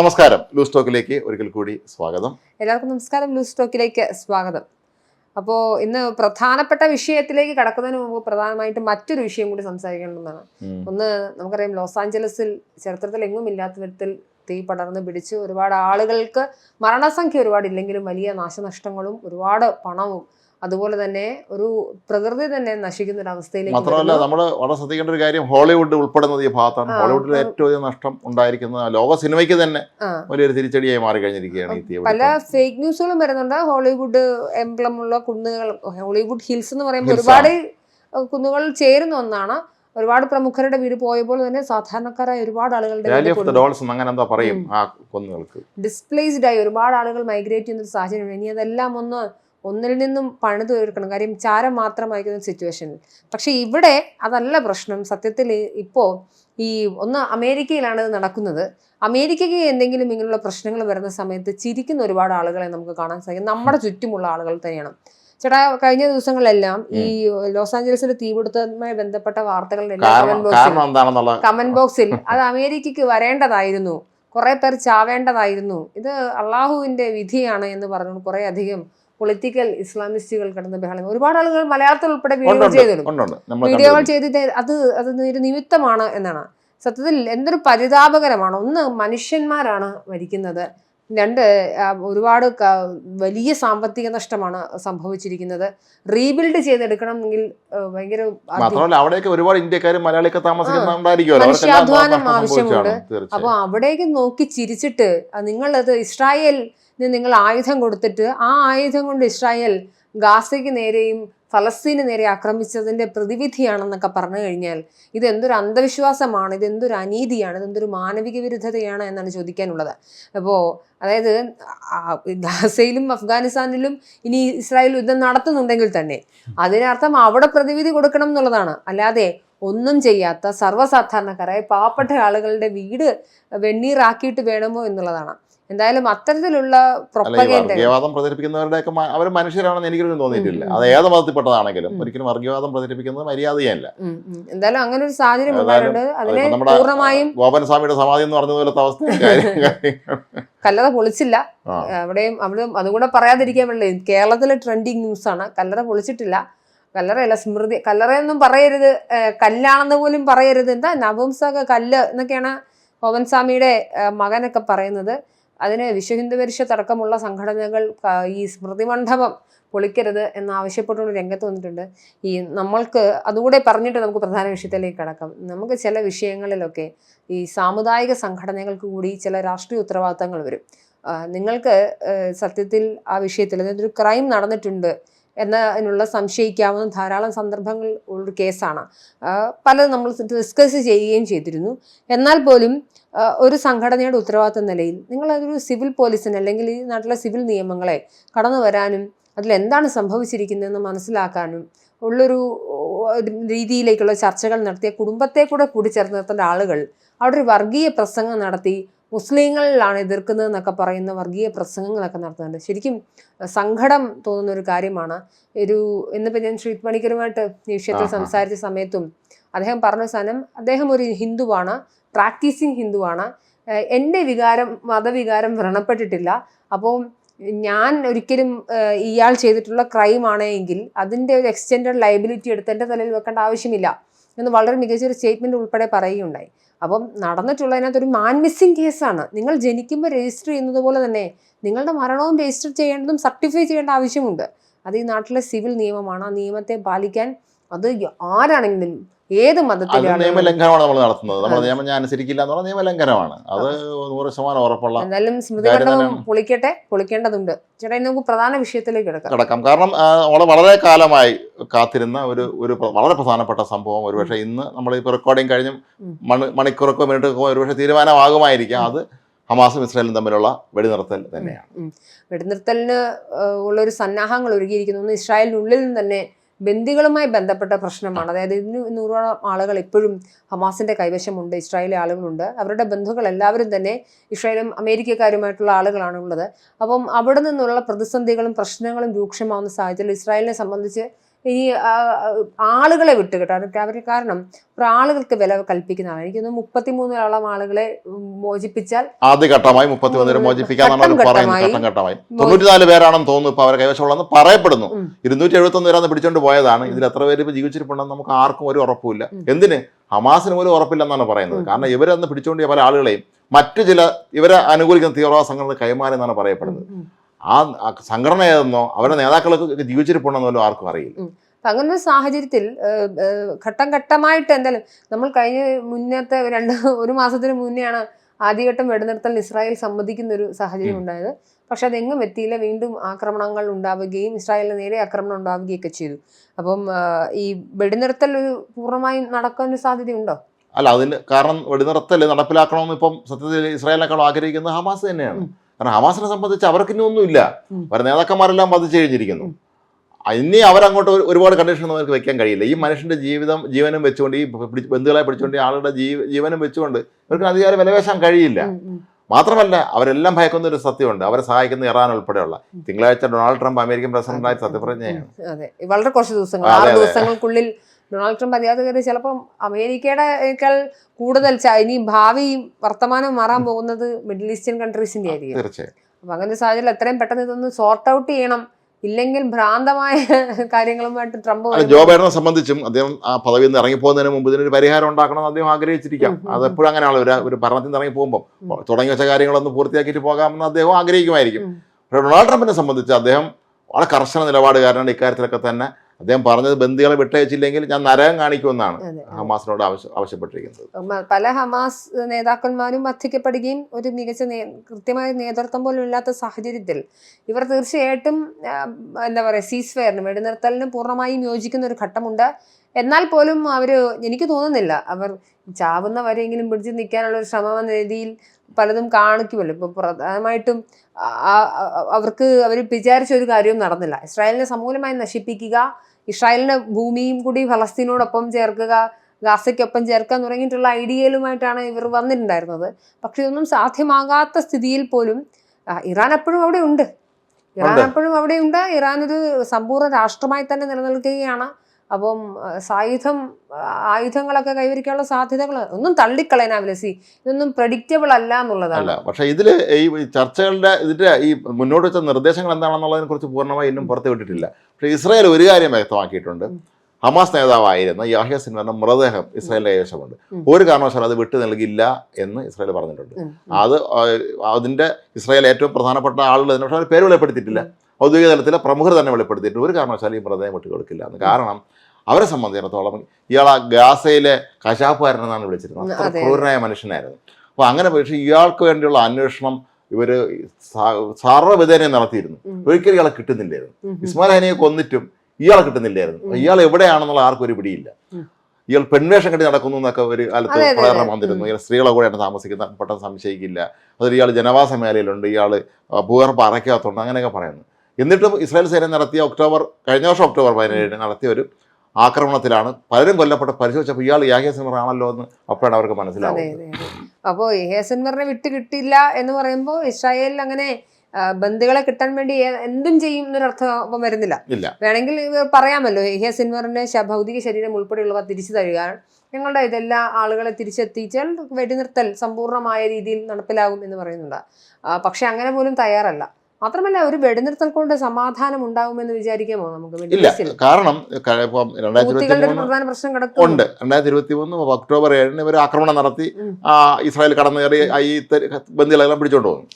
നമസ്കാരം. ലൂസ് ടോക്കിലേക്ക് ഒരിക്കൽ കൂടി സ്വാഗതം. എല്ലാവർക്കും നമസ്കാരം. ലൂസ് ടോക്കിലേക്ക് സ്വാഗതം. അപ്പോൾ ഇന്ന് പ്രധാനപ്പെട്ട വിഷയത്തിലേക്ക് കടക്കുന്നതിന് മുമ്പ് പ്രധാനമായിട്ടും മറ്റൊരു വിഷയം കൂടി സംസാരിക്കേണ്ടതാണ് ഒന്ന് നമുക്കറിയാം ലോസ് ആഞ്ചലസിൽ ചരിത്രത്തിൽ എങ്ങും ഇല്ലാത്ത വിധത്തിൽ തീ പടർന്ന് പിടിച്ച് ഒരുപാട് ആളുകൾക്ക് മരണസംഖ്യ ഒരുപാട് ഇല്ലെങ്കിലും വലിയ നാശനഷ്ടങ്ങളും ഒരുപാട് പണവും അതുപോലെ തന്നെ ഒരു പ്രകൃതി തന്നെ നശിക്കുന്ന ഒരു അവസ്ഥയിലേക്ക് മാത്രമല്ല നമ്മൾ വളരെ ശ്രദ്ധിക്കേണ്ട ഒരു കാര്യം ഹോളിവുഡ് ഉൾപ്പെടുന്നത് ഈ ഭാഗത്താണ്. ഹോളിവുഡിൽ ഏറ്റവും അധികം നഷ്ടം ഉണ്ടായിരിക്കുന്ന ലോക സിനിമയ്ക്ക് തന്നെ. വലിയൊരു തിരിച്ചടിയായി മാറി കഴിഞ്ഞിരിക്കുകയാണ് പല ഫേക്ക് ന്യൂസുകളും വരുന്നുണ്ട്. ഹോളിവുഡ് എംബ്ലം ഉള്ള കുന്നുകൾ ഹോളിവുഡ് ഹിൽസ് എന്ന് പറയുമ്പോൾ ഒരുപാട് കുന്നുകൾ ചേരുന്ന ഒന്നാണ്. ഒരുപാട് പ്രമുഖരുടെ വീട് പോയപ്പോൾ തന്നെ സാധാരണക്കാരായ ഒരുപാട് ആളുകളുടെ പറയും ഡിസ്പ്ലേസ്ഡ് ആയി ഒരുപാട് ആളുകൾ മൈഗ്രേറ്റ് ചെയ്യുന്ന ഒരു സാഹചര്യമാണ് ഇനി അതെല്ലാം ഒന്ന് ഒന്നിൽ നിന്നും പണിത് തീർക്കണം. കാര്യം ചാരം മാത്രമായിരിക്കുന്ന സിറ്റുവേഷനിൽ പക്ഷെ ഇവിടെ അതല്ല പ്രശ്നം. സത്യത്തിൽ ഇപ്പോൾ ഈ ഒന്ന് അമേരിക്കയിലാണ് ഇത് നടക്കുന്നത്. അമേരിക്കയ്ക്ക് എന്തെങ്കിലും ഇങ്ങനെയുള്ള പ്രശ്നങ്ങൾ വരുന്ന സമയത്ത് ചിരിക്കുന്ന ഒരുപാട് ആളുകളെ നമുക്ക് കാണാൻ സാധിക്കും. നമ്മുടെ ചുറ്റുമുള്ള ആളുകൾ തന്നെയാണ്. ചേട്ടാ കഴിഞ്ഞ ദിവസങ്ങളിലെല്ലാം ഈ ലോസ് ആഞ്ചലസിലെ തീപിടുത്തവുമായി ബന്ധപ്പെട്ട വാർത്തകളുടെ കമന്റ് ബോക്സിൽ അത് അമേരിക്കക്ക് വരേണ്ടതായിരുന്നു. കുറെ പേർ ചാവേണ്ടതായിരുന്നു. ഇത് അള്ളാഹുവിന്റെ വിധിയാണ് എന്ന് പറഞ്ഞു കുറെ അധികം പൊളിറ്റിക്കൽ ഇസ്ലാമിസ്റ്റുകൾ കിടന്ന് ബഹളം. ഒരുപാട് ആളുകൾ മലയാളത്തിൽ ഉൾപ്പെടെ വീഡിയോകൾ ഉണ്ടുണ്ട് ചെയ്തിരുന്നു. വീഡിയോകൾ ചെയ്തിട്ട് അത് അത് ഒരു നിമിത്തമാണ് എന്നാണ്. സത്യത്തിൽ എന്തൊരു പരിതാപകരമാണ്. ഒന്ന് മനുഷ്യന്മാരാണ് മരിക്കുന്നത്. രണ്ട് ഒരുപാട് വലിയ സാമ്പത്തിക നഷ്ടമാണ് സംഭവിച്ചിരിക്കുന്നത്. റീബിൽഡ് ചെയ്തെടുക്കണമെങ്കിൽ ഭയങ്കര മാത്രമല്ല അവിടെയൊക്കെ ഒരുപാട് ഇന്ത്യക്കാരും മലയാളിയൊക്കെ താമസിക്കുന്നുണ്ടായിരിക്കുമല്ലോ ആവശ്യമുണ്ട്. അപ്പൊ അപ്പോൾ അവിടേക്ക് നോക്കി ചിരിച്ചിട്ട് നിങ്ങളത് ഇസ്രായേലിന് നിങ്ങൾ ആയുധം കൊടുത്തിട്ട് ആ ആയുധം കൊണ്ട് ഇസ്രായേൽ ഗാസയ്ക്ക് നേരെയും ഫലസ്തീന് നേരെ ആക്രമിച്ചതിന്റെ പ്രതിവിധിയാണെന്നൊക്കെ പറഞ്ഞു കഴിഞ്ഞാൽ ഇത് എന്തൊരു അന്ധവിശ്വാസമാണ് ഇത് എന്തൊരു അനീതിയാണ് ഇതെന്തൊരു മാനവിക വിരുദ്ധതയാണ് എന്നാണ് ചോദിക്കാനുള്ളത്. അപ്പോൾ അതായത് ഗാസയിലും അഫ്ഗാനിസ്ഥാനിലും ഇനി ഇസ്രായേൽ യുദ്ധം നടത്തുന്നുണ്ടെങ്കിൽ തന്നെ അതിനർത്ഥം അവിടെ പ്രതിവിധി കൊടുക്കണം എന്നുള്ളതാണ്. അല്ലാതെ ഒന്നും ചെയ്യാത്ത സർവസാധാരണക്കാരായ പാവപ്പെട്ട ആളുകളുടെ വീട് വെണ്ണീറാക്കിയിട്ട് വേണമോ എന്നുള്ളതാണ്. എന്തായാലും അത്തരത്തിലുള്ള വർഗീയവാദം പ്രചരിപ്പിക്കുന്നവരുടെയൊക്കെ അവർ മനുഷ്യരാണെന്ന് എനിക്കൊന്നും തോന്നിയിട്ടില്ല. അത് ഏത് മതത്തിൽപ്പെട്ടതാണെങ്കിലും ഒരിക്കലും വർഗീയവാദം പ്രചരിപ്പിക്കുന്നത് മര്യാദയല്ല. എന്തായാലും അങ്ങനെ ഒരു സാഹചര്യം അതിനെ പൂർണമായും ഗോപൻ സ്വാമിയുടെ സമാധി എന്ന് പറഞ്ഞ പോലത്തെ അവസ്ഥ കല്ലറ പൊളിച്ചില്ല. അവിടെയും അവിടെ അതുകൂടെ പറയാതിരിക്കാൻ പറ്റില്ല കേരളത്തിലെ ട്രെൻഡിങ് ന്യൂസാണ് കല്ലറ പൊളിച്ചിട്ടില്ല. കല്ലറയല്ല സ്മൃതി കല്ലറയൊന്നും പറയരുത്. കല്ലാണെന്ന് പോലും പറയരുത്. എന്താ നവംസക കല്ല് എന്നൊക്കെയാണ് പവൻസ്വാമിയുടെ മകനൊക്കെ പറയുന്നത്. അതിന് വിശ്വഹിന്ദു പരിഷത്ത് അടക്കമുള്ള സംഘടനകൾ ഈ സ്മൃതി മണ്ഡപം പൊളിക്കരുത് എന്നാവശ്യപ്പെട്ടുകൊണ്ട് രംഗത്ത് വന്നിട്ടുണ്ട്. ഈ നമ്മൾക്ക് അതുകൂടെ പറഞ്ഞിട്ട് നമുക്ക് പ്രധാന വിഷയത്തിലേക്ക് കടക്കാം. നമുക്ക് ചില വിഷയങ്ങളിലൊക്കെ ഈ സാമുദായിക സംഘടനകൾക്ക് കൂടി ചില രാഷ്ട്രീയ ഉത്തരവാദിത്തങ്ങൾ വരും. നിങ്ങൾക്ക് സത്യത്തിൽ ആ വിഷയത്തിൽ ഒരു ക്രൈം നടന്നിട്ടുണ്ട് എന്നതിനുള്ള സംശയിക്കാവുന്ന ധാരാളം സന്ദർഭങ്ങൾ ഉള്ളൊരു കേസാണ്. പലതും നമ്മൾ ഡിസ്കസ് ചെയ്യുകയും ചെയ്തിരുന്നു. എന്നാൽ പോലും ഒരു സംഘടനയുടെ ഉത്തരവാദിത്ത നിലയിൽ നിങ്ങൾ സിവിൽ പോലീസിന് അല്ലെങ്കിൽ ഈ നാട്ടിലെ സിവിൽ നിയമങ്ങളെ കടന്നു വരാനും അതിലെന്താണ് സംഭവിച്ചിരിക്കുന്നതെന്ന് മനസ്സിലാക്കാനും ഉള്ളൊരു രീതിയിലേക്കുള്ള ചർച്ചകൾ നടത്തിയ കുടുംബത്തെ കൂടെ കൂടിച്ചേർത്ത് നിർത്തേണ്ട ആളുകൾ അവിടെ ഒരു വർഗീയ പ്രസംഗം നടത്തി മുസ്ലിങ്ങളിലാണ് എതിർക്കുന്നത് എന്നൊക്കെ പറയുന്ന വർഗീയ പ്രസംഗങ്ങളൊക്കെ നടത്തുന്നുണ്ട്. ശരിക്കും സങ്കടം തോന്നുന്ന ഒരു കാര്യമാണ്. ഒരു ഇന്നിപ്പോൾ ഞാൻ ശ്രീ പണിക്കരുമായിട്ട് ഈ വിഷയത്തിൽ സംസാരിച്ച സമയത്തും അദ്ദേഹം പറഞ്ഞ സാധനം അദ്ദേഹം ഒരു ഹിന്ദുവാണ് പ്രാക്ടീസിങ് ഹിന്ദുവാണ്. എന്റെ വികാരം മതവികാരം വ്രണപ്പെട്ടിട്ടില്ല. അപ്പോൾ ഞാൻ ഒരിക്കലും ഇയാൾ ചെയ്തിട്ടുള്ള ക്രൈം ആണെങ്കിൽ അതിന്റെ ഒരു എക്സ്റ്റെൻഡഡ് ലയബിലിറ്റി എടുത്ത് എന്റെ തലയിൽ വെക്കേണ്ട ആവശ്യമില്ല എന്ന് വളരെ മികച്ചൊരു സ്റ്റേറ്റ്മെന്റ് ഉൾപ്പെടെ പറയുകയുണ്ടായി. അപ്പം നടന്നിട്ടുള്ള അതിനകത്തൊരു മാൻ മിസ്സിംഗ് കേസാണ് നിങ്ങൾ ജനിക്കുമ്പോൾ രജിസ്റ്റർ ചെയ്യുന്നത് പോലെ തന്നെ നിങ്ങളുടെ മരണവും രജിസ്റ്റർ ചെയ്യേണ്ടതും സർട്ടിഫൈ ചെയ്യേണ്ട ആവശ്യമുണ്ട്. അത് ഈ നാട്ടിലെ സിവിൽ നിയമമാണ്. ആ നിയമത്തെ പാലിക്കാൻ അത് ആരാണെങ്കിലും ഏത് മതത്തിലാണ് മതത്തിലെ നിയമലംഘനമാണ് നമ്മൾ നടത്തുന്നത്. നമ്മൾ നിയമം ഞാൻ അനുസരിക്കില്ല എന്നുള്ള നിയമലംഘനമാണ്. അത് നൂറ് ശതമാനം ഉറപ്പുള്ള എന്തായാലും സ്മൃതി കാര്യം മണ്ഡപം തന്നെയാണ്. പൊളിക്കട്ടെ പൊളിക്കേണ്ടതുണ്ട്. ചേട്ടാ നമുക്ക് പ്രധാന വിഷയത്തിലേക്ക് കിടക്കാം. കിടക്കാം. കാരണം ആ, വളരെ കാലമായി കാത്തിരുന്ന ഒരു ഒരു വളരെ പ്രധാനപ്പെട്ട സംഭവം ഒരുപക്ഷെ ഇന്ന് നമ്മൾ ഇപ്പോൾ റെക്കോർഡിങ് കഴിഞ്ഞ്. മണി മണിക്കൂറൊക്കെ മിനിറ്റൊക്കെ ഒരുപക്ഷെ തീരുമാനമാകുമായിരിക്കാം അത് ഹമാസും ഇസ്രായേലും തമ്മിലുള്ള വെടിനിർത്തൽ തന്നെയാണ്. വെടിനിർത്തലിന് ഉള്ള ഉള്ളൊരു സന്നാഹങ്ങൾ ഒരുക്കിയിരിക്കുന്നു. ഇസ്രായേലിനുള്ളിൽ നിന്ന് തന്നെ ബന്ദികളുമായി ബന്ധപ്പെട്ട പ്രശ്നമാണ്. അതായത് ഇന്ന് നൂറോളം ആളുകൾ ഇപ്പോഴും ഹമാസിന്റെ കൈവശമുണ്ട് ഇസ്രായേലി ആളുകളുണ്ട്. അവരുടെ ബന്ധുക്കൾ എല്ലാവരും തന്നെ ഇസ്രായേലും അമേരിക്കക്കാരുമായിട്ടുള്ള ആളുകളാണ് ഉള്ളത്. അപ്പം അവിടെ നിന്നുള്ള പ്രതിസന്ധികളും പ്രശ്നങ്ങളും രൂക്ഷമാവുന്ന സാഹചര്യത്തിൽ ഇസ്രായേലിനെ സംബന്ധിച്ച് ഇനി ആളുകളെ വിട്ട് കിട്ടും അതൊക്കെ അവർ കാരണം ആളുകൾക്ക് വില കൽപ്പിക്കുന്നതാണ് എനിക്കൊന്ന് മുപ്പത്തിമൂന്നിലോളം ആളുകളെ ഉം, മോചിപ്പിച്ചാൽ ആദ്യഘട്ടമായി മുപ്പത്തി ഒന്നിന് മോചിപ്പിക്കാന്നാണ് അവർ ഘട്ടം പറയുന്നത്. ഘട്ടമായി ഘട്ടം ഘട്ടമായി. തൊണ്ണൂറ്റിനാല് പേരാണെന്ന് തോന്നുന്നു ഇപ്പൊ അവരെ കൈവശമുള്ളതെന്ന് പറയപ്പെടുന്നു. ഇരുന്നൂറ്റി എഴുപത്തി ഒന്ന് പേരാന്ന് പിടിച്ചോണ്ട് പോയതാണ്. ഇതിൽ എത്ര പേര് ഇപ്പൊ ജീവിച്ചിരിപ്പുണ്ടെന്ന് നമുക്ക് ആർക്കും ഒരു ഉറപ്പില്ല എന്തിന്? ഹമാസിന് പോലും ഉറപ്പില്ലെന്നാണ് പറയുന്നത്. കാരണം ഇവരന്ന് പിടിച്ചോണ്ടിയ പല ആളുകളെയും മറ്റു ചില ഇവരെ അനുകൂലിക്കുന്ന തീവ്രവാദ സംഘടന കൈമാറി എന്നാണ് പറയപ്പെടുന്നത്. ആ സംഘടന ഏതെന്നോ അവരുടെ നേതാക്കളൊക്കെ ജീവിച്ചിരിപ്പുണ്ടെന്നോ ആർക്കും അറിയില്ല. അങ്ങനെ ഒരു സാഹചര്യത്തിൽ ഘട്ടം ഘട്ടമായിട്ട് എന്തായാലും നമ്മൾ കഴിഞ്ഞ മുന്നത്തെ രണ്ട് ഒരു മാസത്തിന് മുന്നെയാണ് ആദ്യഘട്ടം വെടിനിർത്തൽ ഇസ്രായേൽ സമ്മതിക്കുന്ന ഒരു സാഹചര്യം. ഉണ്ടായത്. പക്ഷെ അതെങ്ങും എത്തിയില്ല. വീണ്ടും ആക്രമണങ്ങൾ ഉണ്ടാവുകയും ഇസ്രായേലിന് നേരെ ആക്രമണം ഉണ്ടാവുകയൊക്കെ ചെയ്തു. അപ്പം ഈ വെടിനിർത്തൽ ഒരു പൂർണമായും നടക്കാൻ ഒരു സാധ്യതയുണ്ടോ അല്ല അതിന് കാരണം വെടിനിർത്തൽ നടപ്പിലാക്കണമെന്ന് ഇപ്പം സത്യത്തിൽ ഇസ്രായേലിനേക്കാളും ആഗ്രഹിക്കുന്നത് ഹമാസ് തന്നെയാണ്. കാരണം ഹമാസിനെ സംബന്ധിച്ച് അവർക്കിനി ഒന്നുമില്ല. അവരുടെ നേതാക്കന്മാരെല്ലാം വധിച്ചു കഴിഞ്ഞിരിക്കുന്നു. ഇനി അവരങ്ങോട്ട് ഒരുപാട് കണ്ടീഷൻ അവർക്ക് വെക്കാൻ കഴിയില്ല. ഈ മനുഷ്യന്റെ ജീവിതം ജീവനും വെച്ചുകൊണ്ട് ഈ ബന്ധുക്കളെ പിടിച്ചുകൊണ്ട് ഈ ആളുടെ ജീവ ജീവനും വെച്ചുകൊണ്ട് ഇവർക്ക് അധികാരം വിലവേശാൻ കഴിയില്ല. മാത്രമല്ല അവരെല്ലാം ഭയക്കുന്ന ഒരു സത്യമുണ്ട്. അവരെ സഹായിക്കുന്ന ഇറാൻ ഉൾപ്പെടെയുള്ള. തിങ്കളാഴ്ച ഡൊണാൾഡ് ട്രംപ് അമേരിക്കൻ പ്രസിഡന്റായി സത്യപ്രതിജ്ഞയാണ്. വളരെ കുറച്ച് ദിവസങ്ങൾ ദിവസങ്ങൾക്കുള്ളിൽ ഡൊണാൾഡ് ട്രംപ് അധികാരത്തിൽ കയറി ചിലപ്പം അമേരിക്കയുടെക്കാൾ കൂടുതൽ ഇനി ഭാവി വർത്തമാനം മാറാൻ പോകുന്നത് മിഡിൽ ഈസ്റ്റേൺ കൺട്രീസിന്റെ ആയിരിക്കും. അപ്പൊ അങ്ങനെ സാഹചര്യം എത്രയും പെട്ടെന്ന് ഇതൊന്ന് സോർട്ട് ഔട്ട് ചെയ്യണം. ഇല്ലെങ്കിൽ ഭ്രാന്തമായ കാര്യങ്ങളുമായിട്ട് ട്രംപ് ജോ ബൈഡനെ സംബന്ധിച്ചും അദ്ദേഹം ആ പദവിയിൽ നിന്ന് ഇറങ്ങിപ്പോകുന്നതിന് മുമ്പ് ഇതിനൊരു പരിഹാരം ഉണ്ടാക്കണം എന്ന് അദ്ദേഹം ആഗ്രഹിച്ചിരിക്കാം. അത് എപ്പോഴും അങ്ങനെയാണ് ഒരു ഒരു ഭരണത്തിൽ നിന്ന് ഇറങ്ങി പോകുമ്പോൾ. തുടങ്ങി വെച്ച കാര്യങ്ങളൊന്ന് പൂർത്തിയാക്കിയിട്ട് പോകാമെന്ന് അദ്ദേഹം ആഗ്രഹിക്കുമായിരിക്കും. പക്ഷേ ഡൊണാൾഡ് ട്രംപിനെ സംബന്ധിച്ച് അദ്ദേഹം വളരെ കർശന നിലപാടുകാരനാണ്. ഇക്കാര്യത്തിലൊക്കെ തന്നെ അദ്ദേഹം പറഞ്ഞത് ബന്ദികളെ വിട്ടയച്ചില്ലെങ്കിൽ ഞാൻ നരകം കാണിക്കുമെന്നാണ്. ഹമാസിനോട് ആവശ്യപ്പെട്ടിരിക്കുന്നത്. പല ഹമാസ് നേതാക്കന്മാരും വധിക്കപ്പെടുകയും ഒരു മികച്ച കൃത്യമായ നേതൃത്വം പോലും ഇല്ലാത്ത സാഹചര്യത്തിൽ ഇവർ തീർച്ചയായിട്ടും എന്താ പറയുക സീസ് ഫെയറിന് വെടിനിർത്തലിനും പൂർണമായും യോജിക്കുന്ന ഒരു ഘട്ടമുണ്ട്. എന്നാൽ പോലും അവർ എനിക്ക് തോന്നുന്നില്ല അവർ ചാവുന്നവരെങ്കിലും പിടിച്ച് നിൽക്കാനുള്ള ഒരു ശ്രമം എന്ന രീതിയിൽ പലതും കാണിക്കുമല്ലോ. ഇപ്പോൾ പ്രധാനമായിട്ടും അവർക്ക് അവർ വിചാരിച്ച ഒരു കാര്യവും നടന്നില്ല. ഇസ്രായേലിനെ സമൂലമായി നശിപ്പിക്കുക ഇസ്രായേലിന്റെ ഭൂമിയും കൂടി ഫലസ്തീനോടൊപ്പം ചേർക്കുക ഗാസയ്ക്കൊപ്പം ചേർക്കാൻ തുടങ്ങിയിട്ടുള്ള ഐഡിയയിലുമായിട്ടാണ് ഇവർ വന്നിട്ടുണ്ടായിരുന്നത്. പക്ഷെ ഇതൊന്നും സാധ്യമാകാത്ത സ്ഥിതിയിൽ പോലും ഇറാൻ എപ്പോഴും അവിടെ ഉണ്ട്. ഇറാൻ എപ്പോഴും അവിടെ ഉണ്ട്. ഇറാൻ ഒരു സമ്പൂർണ രാഷ്ട്രമായി തന്നെ നിലനിൽക്കുകയാണ്. അപ്പം സായുധം ആയുധങ്ങളൊക്കെ കൈവരിക്കാനുള്ള സാധ്യതകൾ ഒന്നും തള്ളിക്കളയാനാവില്ല സി ഇതൊന്നും പ്രഡിക്റ്റബിൾ അല്ല എന്നുള്ളതാണ്. പക്ഷേ ഇതിൽ ഈ ചർച്ചകളുടെ ഇതിന്റെ ഈ മുന്നോട്ട് വെച്ച നിർദ്ദേശങ്ങൾ എന്താണെന്നുള്ളതിനെ കുറിച്ച് പൂർണമായി ഇന്നും പുറത്തു വിട്ടിട്ടില്ല. പക്ഷേ ഇസ്രായേൽ ഒരു കാര്യം വ്യക്തമാക്കിയിട്ടുണ്ട്. ഹമാസ് നേതാവായിരുന്ന യാഹിയ സിൻവറിന്റെ മൃതദേഹം ഇസ്രായേലിന്റെ കൈവശമുണ്ട്. ഒരു കാരണവശാലും അത് വിട്ടു നൽകില്ല എന്ന് ഇസ്രായേൽ പറഞ്ഞിട്ടുണ്ട്. അത് അതിന്റെ ഇസ്രായേൽ ഏറ്റവും പ്രധാനപ്പെട്ട ആളുകൾ തന്നെ പക്ഷേ അവർ പേര് വെളിപ്പെടുത്തിയിട്ടില്ല. ഔദ്യോഗിക തലത്തിലെ പ്രമുഖർ തന്നെ വെളിപ്പെടുത്തിയിട്ടുണ്ട്. ഒരു കാരണവശാലും ഈ മൃതദേഹം വിട്ടു കൊടുക്കില്ല കാരണം അവരെ സംബന്ധിച്ചിടത്തോളം ഇയാൾ ആ ഗാസയിലെ കശാപ്പുകാരനെന്നാണ് വിളിച്ചിരുന്നത്. അത്ര അതെ. ക്രൂരനായ മനുഷ്യനായിരുന്നു. അപ്പോൾ അങ്ങനെ പക്ഷേ ഇയാൾക്ക് വേണ്ടിയുള്ള അന്വേഷണം ഇവർ സർവവിധേനെ നടത്തിയിരുന്നു. ഒരിക്കലും ഇയാളെ കിട്ടുന്നില്ലായിരുന്നു. ഇസ്മാൽ. ഹനിയെ കൊന്നിട്ടും ഇയാളെ കിട്ടുന്നില്ലായിരുന്നു. ഇയാൾ എവിടെയാണെന്നുള്ള ആർക്കും ഒരു പിടിയില്ല. ഇയാൾ പെൺവേഷം കെട്ടി നടക്കുന്നു എന്നൊക്കെ ഒരു കാലത്ത് പ്രേരണം വന്നിരുന്നു. ഇയാൾ സ്ത്രീകളെ കൂടെയാണ് താമസിക്കുന്ന പെട്ടെന്ന് സംശയിക്കില്ല. അതൊരു ഇയാൾ ജനവാസ മേഖലയിലുണ്ട്. ഇയാൾ ഭൂഗർഭ അറയ്ക്കകത്തുണ്ട്. അങ്ങനെയൊക്കെ പറയുന്നു. എന്നിട്ടും ഇസ്രായേൽ സേന നടത്തിയ ഒക്ടോബർ കഴിഞ്ഞ വർഷം ഒക്ടോബർ പതിനേഴിന് നടത്തിയ ഒരു ആക്രമണത്തിലാണ്. പലരും കൊല്ലപ്പെട്ട. പരിശോധിച്ചപ്പോൾ ഇയാൾ യാഹ്യ ആണല്ലോ എന്ന് അപ്പോഴാണ് അവർക്ക് മനസ്സിലാവുന്നത്. അപ്പോൾ ഹേസൻവറിനെ വിട്ട് കിട്ടില്ല എന്ന് പറയുമ്പോൾ ഇസ്രായേലിൽ അങ്ങനെ ബന്ധുക്കളെ കിട്ടാൻ വേണ്ടി എന്തും ചെയ്യും എന്നൊരർത്ഥം അപ്പം വരുന്നില്ല. വേണമെങ്കിൽ പറയാമല്ലോ യഹ്യ സിൻവറിന്റെ ഭൗതിക ശരീരം ഉൾപ്പെടെയുള്ളവ തിരിച്ചു തരിക. ഞങ്ങളുടെ ഇതെല്ലാ ആളുകളെ തിരിച്ചെത്തിച്ചാൽ വെടിനിർത്തൽ സമ്പൂർണമായ രീതിയിൽ നടപ്പിലാകും എന്ന് പറയുന്നുണ്ട്. പക്ഷെ അങ്ങനെ പോലും തയ്യാറല്ല. മാത്രമല്ല ഒരു വെടിനിർത്തൽ കൊണ്ട് സമാധാനം ഉണ്ടാകുമെന്ന് വിചാരിക്കാമോ നമുക്ക് ഇല്ല കാരണം പ്രധാന പ്രശ്നം ഉണ്ട്. രണ്ടായിരത്തി ഇരുപത്തി മൂന്ന് ഒക്ടോബർ ഏഴിന് ഇവർ ആക്രമണം നടത്തി ആ, ഇസ്രായേൽ കടന്നു കയറി ഈ ബന്ധികളെല്ലാം ബന്ദികളെല്ലാം പിടിച്ചോണ്ട് പോകുന്നു.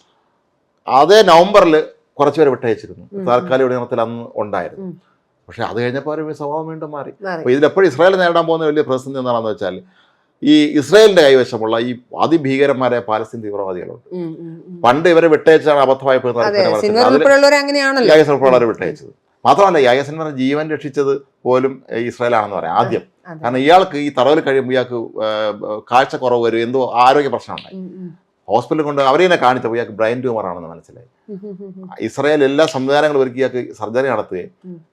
അതേ നവംബറിൽ കുറച്ചുപേരെ വിട്ടയച്ചിരുന്നു. താൽക്കാലിക വെടിനിർത്തൽ അന്ന് ഉണ്ടായിരുന്നു. പക്ഷെ അത് കഴിഞ്ഞപ്പോൾ അവർ സ്വഭാവം വീണ്ടും മാറി. ഇതിലെപ്പോഴും ഇസ്രായേൽ നേരിടാൻ പോകുന്ന വലിയ പ്രതിസന്ധി എന്താണെന്ന് വെച്ചാൽ ഈ ഇസ്രായേലിന്റെ കൈവശമുള്ള ഈ അതിഭീകരന്മാരായ പാലസ്തീൻ തീവ്രവാദികളുണ്ട്. പണ്ട് ഇവരെ വിട്ടയച്ചാണ് അബദ്ധമായി ഉൾപ്പെടെയുള്ളവരെ ഉൾപ്പെടെ വിട്ടയച്ചത്. മാത്രമല്ല യാഗസിന്റെ ജീവൻ രക്ഷിച്ചത് പോലും ഇസ്രായേൽ ആണെന്ന് പറയാം ആദ്യം. കാരണം ഇയാൾക്ക് ഈ തടവിൽ കഴിയുമ്പോൾ ഇയാൾക്ക് കാഴ്ച കുറവ് വരും എന്തോ ആരോഗ്യ പ്രശ്നമുണ്ടായി. ഹോസ്പിറ്റലിൽ കൊണ്ട് അവരെ തന്നെ കാണിച്ചപ്പോൾ ഇയാൾക്ക് ബ്രെയിൻ ട്യൂമർ ആണെന്ന് മനസ്സിലായി. ഇസ്രായേൽ എല്ലാ സംവിധാനങ്ങളും ഒരുക്കി ഇയാൾക്ക് സർജറി നടത്തുകയും.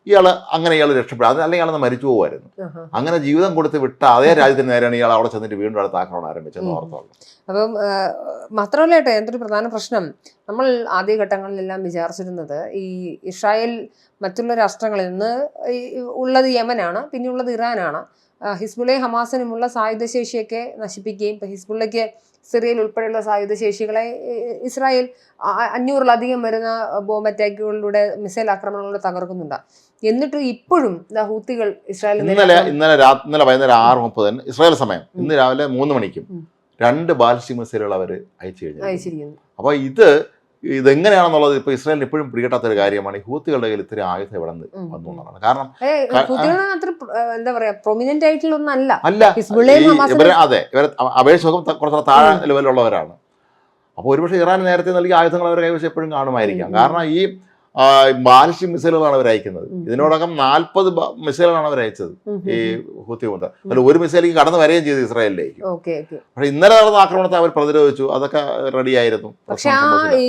ഇയാൾ അങ്ങനെ ഇയാൾ രക്ഷപ്പെടുക അല്ലെങ്കിൽ ഇയാൾ മരിച്ചു പോകുമായിരുന്നു. അങ്ങനെ ജീവിതം കൊടുത്ത് വിട്ട അതേ രാജ്യത്തിന് നേരെയാണ് ഇയാൾ അവിടെ ചെന്നിട്ട് വീണ്ടും അടുത്ത ആക്രമണം ആരംഭിച്ചെന്ന് ഉം. ഓർത്തോളൂ. അപ്പം മാത്രമല്ല കേട്ടോ എന്തൊരു പ്രധാന പ്രശ്നം. നമ്മൾ ആദ്യഘട്ടങ്ങളിലെല്ലാം വിചാരിച്ചിരുന്നത് ഈ ഇസ്രായേൽ മറ്റുള്ള രാഷ്ട്രങ്ങളിൽ നിന്ന് ഉള്ളത് യമനാണ് പിന്നെയുള്ളത് ഇറാനാണ്. ഹിസ്ബുള്ളയും ഹമാസിനുമുള്ള സായുധശേഷിയൊക്കെ നശിപ്പിക്കുകയും ഇപ്പം ഹിസ്ബുള്ളയ്ക്ക് സിറിയയിൽ ഉൾപ്പെടെയുള്ള സായുധശേഷികളെ ശേഷികളെ ഇസ്രായേൽ അഞ്ഞൂറിലധികം വരുന്ന ബോംബ് അറ്റാക്കുകളിലൂടെ മിസൈൽ ആക്രമണങ്ങളിലൂടെ തകർക്കുന്നുണ്ട്. എന്നിട്ട് ഇപ്പോഴും ഹൂത്തികൾ ഇസ്രായേൽ ഇന്നലെ ഇന്നലെ ഇന്നലെ വൈകുന്നേരം ആറ് മുപ്പതിന് ഇസ്രായേൽ സമയം ഇന്ന് രാവിലെ മൂന്ന് മണിക്കും രണ്ട് ബാലിസ്റ്റിക് മിസൈലുകൾ അവർ അയച്ചു കഴിഞ്ഞു അയച്ചിരിക്കുന്നു. അപ്പോൾ ഇത് ഇതെങ്ങനെയാണെന്നുള്ളത് ഇപ്പൊ ഇസ്രായേലിന് എപ്പോഴും പിടികിട്ടാത്ത ഒരു കാര്യമാണ്. ഈ ഹൂത്തികളുടെ കയ്യിൽ ഇത്രയും ആയുധം ഇവിടെ വന്നു എന്നുള്ളതാണ് കാരണം എന്താ പറയാ പ്രൊമിനന്റ് അല്ല. ഇവരെ അതെ ഇവരെ അപേക്ഷകം കുറച്ച് താഴെ ലെവലുള്ളവരാണ് അപ്പോൾ ഒരുപക്ഷെ ഇറാൻ നേരത്തെ നൽകിയ ആയുധങ്ങൾ അവരുടെ കൈവശം എപ്പോഴും കാണുമായിരിക്കാം. കാരണം ഈ ബാലിസ്റ്റിക് മിസൈലുകളാണ് അവർ അയക്കുന്നത്. ഇതിനോടകം നാൽപ്പത് മിസൈലുകളാണ് അവർ അയച്ചത് ഈ ഹുത്തി മുത അതിൽ ഒരു മിസൈലേക്ക് കടന്നു വരികയും ചെയ്തു ഇസ്രായേലിലേക്ക്. പക്ഷെ ഇന്നലെ നടന്ന ആക്രമണത്തെ അവർ പ്രതിരോധിച്ചു. അതൊക്കെ റെഡിയായിരുന്നു പക്ഷെ ആ ഈ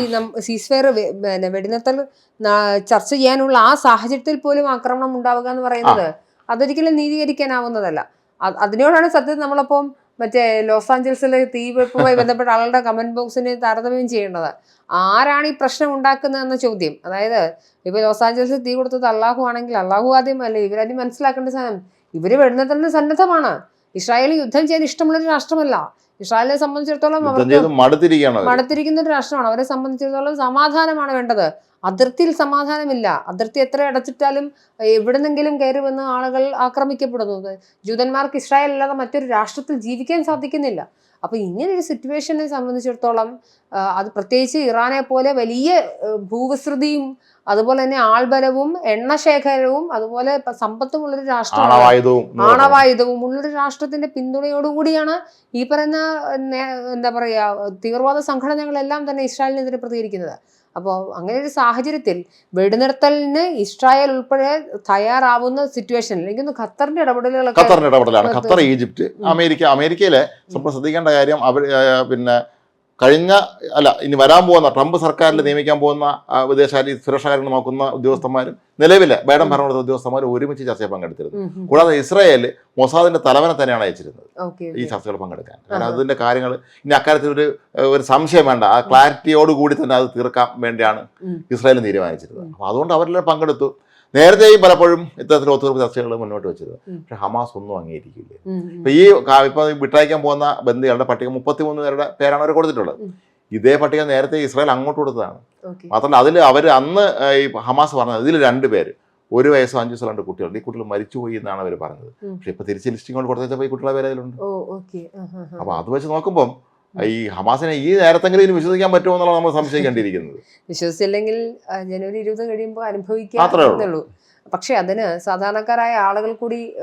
സീസ്ഫെയർ പിന്നെ വെടിനിർത്തൽ ചർച്ച ചെയ്യാനുള്ള ആ സാഹചര്യത്തിൽ പോലും ആക്രമണം ഉണ്ടാവുക എന്ന് പറയുന്നത് അതൊരിക്കലും നീതീകരിക്കാനാവുന്നതല്ല. അതിനോടാണ് സത്യത്തിൽ നമ്മളപ്പം മറ്റേ ലോസ് ആഞ്ചൽസിലെ തീവെപ്പുമായി ബന്ധപ്പെട്ട ആളുടെ കമന്റ് ബോക്സിന് താരതമ്യം ചെയ്യേണ്ടത്. ആരാണ് ഈ പ്രശ്നം ഉണ്ടാക്കുന്നത് എന്ന ചോദ്യം. അതായത് ഇപ്പൊ ലോസ് ആഞ്ചൽസിൽ തീ കൊടുത്തത് അള്ളാഹു ആണെങ്കിൽ അള്ളാഹു ആദ്യം അല്ലെ ഇവരാദ്യം മനസ്സിലാക്കേണ്ട സാധനം. ഇവർ വെടിനിർത്തലിന് സന്നദ്ധമാണ്. ഇസ്രായേൽ യുദ്ധം ചെയ്യാൻ ഇഷ്ടമുള്ളൊരു രാഷ്ട്രമല്ല. ഇസ്രായേലിനെ സംബന്ധിച്ചിടത്തോളം അവർക്ക് അവർ. മടുത്തിരിക്കുന്ന ഒരു രാഷ്ട്രമാണ്. അവരെ സംബന്ധിച്ചിടത്തോളം സമാധാനമാണ് വേണ്ടത്. അതിർത്തിയിൽ സമാധാനമില്ല. അതിർത്തി എത്ര അടച്ചിട്ടാലും എവിടുന്നെങ്കിലും കയറി വന്ന് ആളുകൾ ആക്രമിക്കപ്പെടുന്നത് ജൂതന്മാർക്ക് ഇസ്രായേൽ അല്ലാതെ മറ്റൊരു രാഷ്ട്രത്തിൽ ജീവിക്കാൻ സാധിക്കുന്നില്ല. അപ്പൊ ഇങ്ങനെ ഒരു സിറ്റുവേഷനെ സംബന്ധിച്ചിടത്തോളം അത് പ്രത്യേകിച്ച് ഇറാനെ പോലെ വലിയ ഭൂവിസ്തൃതിയും അതുപോലെ തന്നെ ആൾബലവും എണ്ണശേഖരവും അതുപോലെ സമ്പത്തുമുള്ള സമ്പത്തുമുള്ളൊരു രാഷ്ട്രമാണ് ആണവായുധവും ഉള്ളൊരു രാഷ്ട്രത്തിന്റെ പിന്തുണയോടുകൂടിയാണ് ഈ പറയുന്ന എന്താ പറയാ തീവ്രവാദ സംഘടനകളെല്ലാം തന്നെ ഇസ്രായേലിനെതിരെ പ്രതികരിക്കുന്നത്. അപ്പോൾ അങ്ങനെ ഒരു സാഹചര്യത്തിൽ വെടിനിർത്തലിന് ഇസ്രായേൽ ഉൾപ്പെടെ തയ്യാറാവുന്ന സിറ്റുവേഷനിൽ എനിക്ക് ഖത്തറിന്റെ ഇടപെടലുകളൊക്കെ ഖത്തറിന്റെ ഇടപെടലാണ്. ഖത്തർ ഈജിപ്റ്റ് അമേരിക്ക അമേരിക്കയിലെ നമ്മൾ ശ്രദ്ധിക്കേണ്ട കാര്യം അവർ പിന്നെ കഴിഞ്ഞ അല്ല ഇനി വരാൻ പോകുന്ന ട്രംപ് സർക്കാരിൽ നിയമിക്കാൻ പോകുന്ന വിദേശകാര്യ സുരക്ഷാ കാര്യങ്ങൾ നോക്കുന്ന ഉദ്യോഗസ്ഥന്മാരും നിലവിലെ ബൈഡൻ ഭരണകൂടത്തെ ഉദ്യോഗസ്ഥന്മാരും ഒരുമിച്ച് ചർച്ചയിൽ പങ്കെടുത്തിരുന്നു. കൂടാതെ ഇസ്രായേൽ മൊസാദിന്റെ തലവനെ തന്നെയാണ് അയച്ചിരുന്നത്. ഈ. ചർച്ചകൾ പങ്കെടുക്കാൻ. കാരണം അതിന്റെ കാര്യങ്ങൾ ഇനി അക്കാര്യത്തിൽ ഒരു ഒരു സംശയം വേണ്ട. ആ ക്ലാരിറ്റിയോടുകൂടി തന്നെ അത് തീർക്കാൻ വേണ്ടിയാണ്. ഇസ്രായേൽ തീരുമാനിച്ചിരുന്നത്. അപ്പോൾ അതുകൊണ്ട് അവരെല്ലാം പങ്കെടുത്തു. നേരത്തെയും പലപ്പോഴും ഇത്തരത്തിൽ ഒത്തുതീർപ്പ് ചർച്ചകൾ മുന്നോട്ട് വെച്ചത് പക്ഷെ ഹമാസ് ഒന്നും അംഗീകരിക്കില്ല. ഇപ്പൊ ഈ ഇപ്പൊ വിട്ടയക്കാൻ പോകുന്ന ബന്ദികളുടെ പട്ടിക മുപ്പത്തിമൂന്ന് പേരുടെ പേരാണ് അവർ കൊടുത്തിട്ടുള്ളത്. ഇതേ പട്ടിക നേരത്തെ ഇസ്രായേൽ അങ്ങോട്ട് കൊടുത്തതാണ്. മാത്രമല്ല അതിൽ അവർ അന്ന് ഈ ഹമാസ് പറഞ്ഞത് ഇതിൽ രണ്ട് പേര്. ഒരു വയസ്സോ അഞ്ചു വയസ്സോ രണ്ട് കുട്ടികളുണ്ട്. ഈ കുട്ടികൾ മരിച്ചുപോയി എന്നാണ് അവർ പറഞ്ഞത്. പക്ഷെ ഇപ്പൊ തിരിച്ച് ലിസ്റ്റിംഗ് കൊണ്ട് കൊടുത്തപ്പോൾ ഈ കുട്ടികളെ പേര് അതിലുണ്ട്. അപ്പൊ അത് വെച്ച് നോക്കുമ്പോൾ ഈ ഹമാസിനെ ഈ നേരത്തെങ്കിലും ഇനി വിശ്വസിക്കാൻ പറ്റുമോ എന്നുള്ള നമ്മൾ സംശയിക്കേണ്ടിയിരിക്കുന്നത്. വിശ്വസിച്ചില്ലെങ്കിൽ ജനുവരി ഇരുപത് കഴിയുമ്പോൾ. ഉള്ളൂ. പക്ഷെ അതിന് സാധാരണക്കാരായ ആളുകൾ കൂടി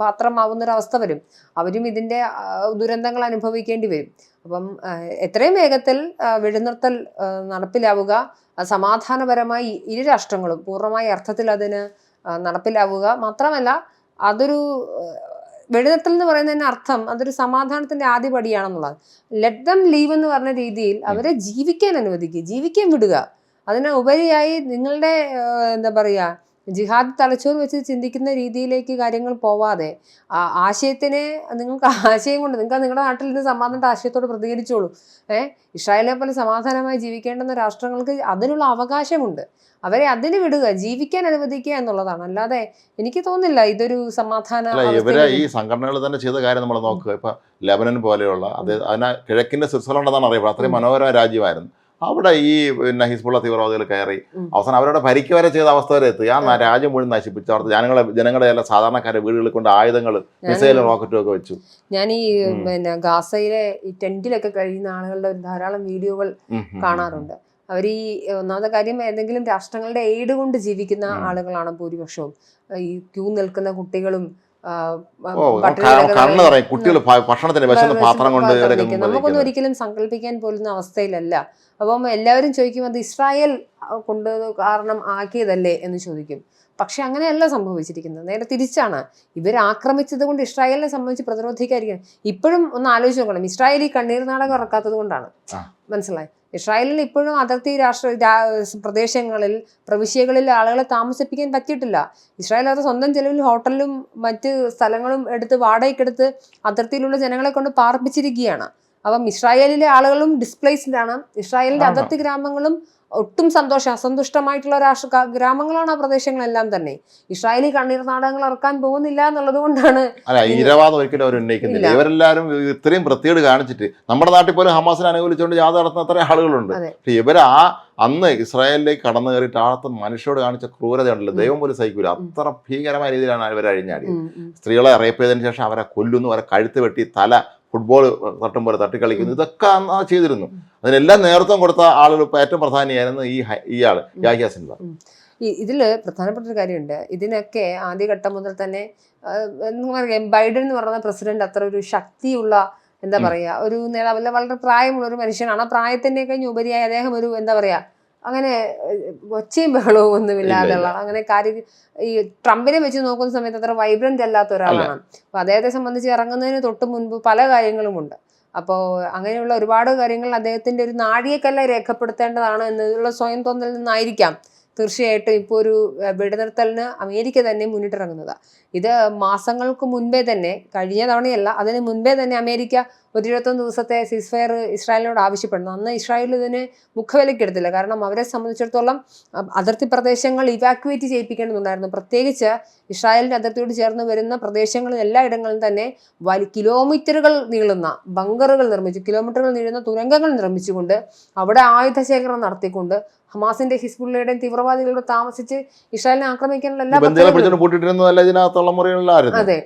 പാത്രമാവുന്നൊരവസ്ഥ വരും. അവരും ഇതിന്റെ ആ, ദുരന്തങ്ങൾ അനുഭവിക്കേണ്ടി വരും. അപ്പം എത്രയും വേഗത്തിൽ വെടിനിർത്തൽ നടപ്പിലാവുക സമാധാനപരമായി ഇരു രാഷ്ട്രങ്ങളും പൂർണമായ അർത്ഥത്തിൽ അതിന് നടപ്പിലാവുക മാത്രമല്ല അതൊരു വെടിനിർത്തൽ എന്ന് പറയുന്നതിന് അർത്ഥം അതൊരു സമാധാനത്തിന്റെ ആദ്യപടിയാണെന്നുള്ളത് ലെറ്റ് ദം ലീവ് എന്ന് പറഞ്ഞ രീതിയിൽ അവരെ ജീവിക്കാൻ അനുവദിക്കുക ജീവിക്കാൻ വിടുക. അതിന് ഉപരിയായി നിങ്ങളുടെ എന്താ പറയുക ജിഹാദ് തലച്ചോറ് വെച്ച് ചിന്തിക്കുന്ന രീതിയിലേക്ക് കാര്യങ്ങൾ പോവാതെ ആശയത്തിനെ നിങ്ങൾക്ക് ആശയം കൊണ്ട് നിങ്ങൾക്ക് നിങ്ങളുടെ നാട്ടിൽ നിന്ന് സമാധാനത്തെ ആശയത്തോട് പ്രതികരിച്ചോളൂ. ഏഹ് ഇസ്രായേലിനെ പോലെ സമാധാനമായി ജീവിക്കേണ്ടുന്ന രാഷ്ട്രങ്ങൾക്ക് അതിനുള്ള അവകാശമുണ്ട്. അവരെ അതിന് വിടുക ജീവിക്കാൻ അനുവദിക്കുക എന്നുള്ളതാണ്. അല്ലാതെ എനിക്ക് തോന്നുന്നില്ല ഇതൊരു സമാധാന ഇവരെ ഈ സംഘടനകൾ തന്നെ ചെയ്ത കാര്യം നമ്മൾ നോക്കുക. ഇപ്പൊ ലെബനൻ പോലെയുള്ള അത് അതിനാ കിഴക്കിന്റെ സ്വിറ്റ്സർലൻഡ് എന്നാണ് അറിയപ്പെടുന്നത് അത്രയും. മനോഹരമായ രാജ്യമായിരുന്നു. അവിടെ ഈ പിന്നെ ഹിസ്ബുള്ള തീവ്രവാദികൾ കയറി. അവസാനം അവരുടെ പരിക്ക് വരെ ചെയ്ത അവസ്ഥ വരെ എത്തി. ആ രാജ്യം മുഴുവൻ നശിപ്പിച്ചു. അവിടുത്തെ ജനങ്ങളെ ജനങ്ങളുടെ എല്ലാ സാധാരണക്കാരെ വീടുകളിൽ കൊണ്ട് ആയുധങ്ങൾ മിസൈലും റോക്കറ്റും ഒക്കെ വെച്ചു. ഞാൻ ഈ പിന്നെ ഗാസയിലെ ഈ ടെന്റിലൊക്കെ കഴിയുന്ന ആളുകളുടെ ധാരാളം വീഡിയോകൾ. കാണാറുണ്ട്. അവർ ഈ ഒന്നാമത്തെ കാര്യം ഏതെങ്കിലും രാഷ്ട്രങ്ങളുടെ എയ്ഡ് കൊണ്ട് ജീവിക്കുന്ന. ആളുകളാണ് ഭൂരിപക്ഷവും. ഈ ക്യൂ നിൽക്കുന്ന കുട്ടികളും കണ്ണ് നിറയും കുട്ടികൾ ഭക്ഷണത്തിന് വിശന്ന് പാത്രം കൊണ്ട് നമുക്കൊന്നും ഒരിക്കലും സങ്കല്പിക്കാൻ പോലുന്ന അവസ്ഥയിലല്ല. അപ്പം എല്ലാവരും ചോദിക്കും അത് ഇസ്രായേൽ കൊണ്ട് കാരണം ആക്കിയതല്ലേ? എന്ന് ചോദിക്കും. പക്ഷെ അങ്ങനെയല്ല സംഭവിച്ചിരിക്കുന്നത്. നേരെ തിരിച്ചാണ്. ഇവർ ആക്രമിച്ചത് കൊണ്ട് ഇസ്രായേലിനെ സംബന്ധിച്ച് പ്രതിരോധിക്കാതിരിക്കണം ഇപ്പോഴും ഒന്ന് ആലോചിച്ച് നോക്കണം. ഇസ്രായേൽ ഈ കണ്ണീർ നാടകം ഇറക്കാത്തത് കൊണ്ടാണ്. മനസ്സിലായി? ഇസ്രായേലിൽ ഇപ്പോഴും അതിർത്തി രാഷ്ട്ര പ്രദേശങ്ങളിൽ പ്രവിശ്യകളിൽ ആളുകളെ താമസിപ്പിക്കാൻ പറ്റിയിട്ടില്ല. ഇസ്രായേൽ അത് സ്വന്തം ചെലവിൽ ഹോട്ടലും മറ്റ് സ്ഥലങ്ങളും എടുത്ത് വാടകയ്ക്കെടുത്ത് അതിർത്തിയിലുള്ള ജനങ്ങളെ കൊണ്ട് പാർപ്പിച്ചിരിക്കുകയാണ്. അപ്പം ഇസ്രായേലിലെ ആളുകളും ഡിസ്പ്ലേസ്ഡ് ആണ്. ഇസ്രായേലിന്റെ. അതിർത്തി ഗ്രാമങ്ങളും ഒട്ടും സന്തോഷം അസന്തുഷ്ടമായിട്ടുള്ള രാഷ്ട്ര ഗ്രാമങ്ങളാണ് ആ പ്രദേശങ്ങളെല്ലാം തന്നെ. ഇസ്രായേലി കണ്ണീർ നാടകങ്ങൾ ഇറക്കാൻ പോകുന്നില്ല എന്നുള്ളത് കൊണ്ടാണ് അല്ല ഈരവാദം ഒരിക്കലും അവർ ഉന്നയിക്കുന്നില്ല. ഇവരെല്ലാവരും ഇത്രയും വൃത്തികേട് കാണിച്ചിട്ട് നമ്മുടെ നാട്ടിൽ പോലും ഹമാസിനെ അനുകൂലിച്ചുകൊണ്ട് ജാഥ നടത്തുന്ന അത്ര ആളുകളുണ്ട്. ഇവർ ആ അന്ന് ഇസ്രായേലിലേക്ക് കടന്നു കയറിയിട്ട് ആളത്തെ മനുഷ്യരോട് കാണിച്ച ക്രൂരത ഉണ്ടല്ലോ ദൈവം പോലും സഹിക്കൂല. അത്ര ഭീകരമായ രീതിയിലാണ് ഇവർ അഴിഞ്ഞാടി. സ്ത്രീകളെ റേപ്പ് ചെയ്തതിന് ശേഷം അവരെ കൊല്ലുന്നു അവരെ കഴുത്ത് വെട്ടി തല ഫുട്ബോൾ തട്ടുമ്പോൾ തട്ടിക്കളിക്കുന്നു. ഇതൊക്കെ അന്ന് ചെയ്തിരുന്നു. അതിനെല്ലാം നേതൃത്വം കൊടുത്ത ആളുകൾ ഏറ്റവും പ്രധാനിയായിരുന്നു ഈ ഈ ഇയാൾ യാഹിയ സിൻവ ഈ ഇതിൽ പ്രധാനപ്പെട്ട ഒരു കാര്യമുണ്ട്. ഇതിനൊക്കെ ആദ്യഘട്ടം മുതൽ തന്നെ ബൈഡൻ എന്ന് പറയുന്ന പ്രസിഡന്റ് അത്ര ഒരു ശക്തിയുള്ള എന്താ പറയുക പറയാ ഒരു നേതാവല്ല വളരെ പ്രായമുള്ള ഒരു മനുഷ്യനാണ്. ആ പ്രായത്തിന്റെയൊക്കെ കഴിഞ്ഞ് ഉപരിയായി അദ്ദേഹം ഒരു എന്താ പറയാ അങ്ങനെ ഒച്ചയും ബഹളവും ഒന്നുമില്ലാതെയുള്ള അങ്ങനെ കാര്യം ഈ ട്രംപിനെ വെച്ച് നോക്കുന്ന സമയത്ത് അത്ര വൈബ്രന്റ് അല്ലാത്ത ഒരാളാണ്. അപ്പൊ അദ്ദേഹത്തെ സംബന്ധിച്ച് ഇറങ്ങുന്നതിന് തൊട്ട് മുൻപ് പല കാര്യങ്ങളുമുണ്ട്. അപ്പോൾ അങ്ങനെയുള്ള ഒരുപാട് കാര്യങ്ങൾ അദ്ദേഹത്തിന്റെ ഒരു നാഴികക്കല്ല രേഖപ്പെടുത്തേണ്ടതാണ് എന്നുള്ള സ്വയം തോന്നൽ നിന്നായിരിക്കാം തീർച്ചയായിട്ടും ഇപ്പോൾ ഒരു വെടിനിർത്തലിന് അമേരിക്ക തന്നെ മുന്നിട്ടിറങ്ങുന്നത്. ഇത് മാസങ്ങൾക്ക് മുൻപേ തന്നെ കഴിഞ്ഞ തവണയല്ല അതിന് മുൻപേ തന്നെ അമേരിക്ക ഒരു ഇരുപത്തൊന്ന് ദിവസത്തെ സീസ് ഫയർ ഇസ്രായേലിനോട് ആവശ്യപ്പെടുന്നു. അന്ന് ഇസ്രായേൽ ഇതിനെ മുഖവിലക്കെടുത്തില്ല. കാരണം അവരെ സംബന്ധിച്ചിടത്തോളം അതിർത്തി പ്രദേശങ്ങൾ ഇവാക്യുവേറ്റ് ചെയ്യിപ്പിക്കേണ്ടതുണ്ടായിരുന്നു. പ്രത്യേകിച്ച് ഇസ്രായേലിന്റെ അതിർത്തിയോട് ചേർന്ന് വരുന്ന പ്രദേശങ്ങളിൽ എല്ലായിടങ്ങളിലും തന്നെ വലി കിലോമീറ്ററുകൾ നീളുന്ന ബങ്കറുകൾ നിർമ്മിച്ചു കിലോമീറ്ററുകൾ നീളുന്ന തുരങ്കങ്ങൾ നിർമ്മിച്ചുകൊണ്ട് അവിടെ ആയുധ ശേഖരണം നടത്തിക്കൊണ്ട് ഹമാസിന്റെ ഹിസ്ബുള്ളയുടെയും തീവ്രവാദികളുടെ താമസിച്ച് ഇസ്രായേലിനെ ആക്രമിക്കാനുള്ള എല്ലാ ബന്ധുക്കളെ പദ്ധതികളും- പിടിച്ചോണ്ട് പൂട്ടിട്ടിരുന്നതല്ല ഇതിനകത്തുള്ള മുറികളിലായിരുന്നു അതെ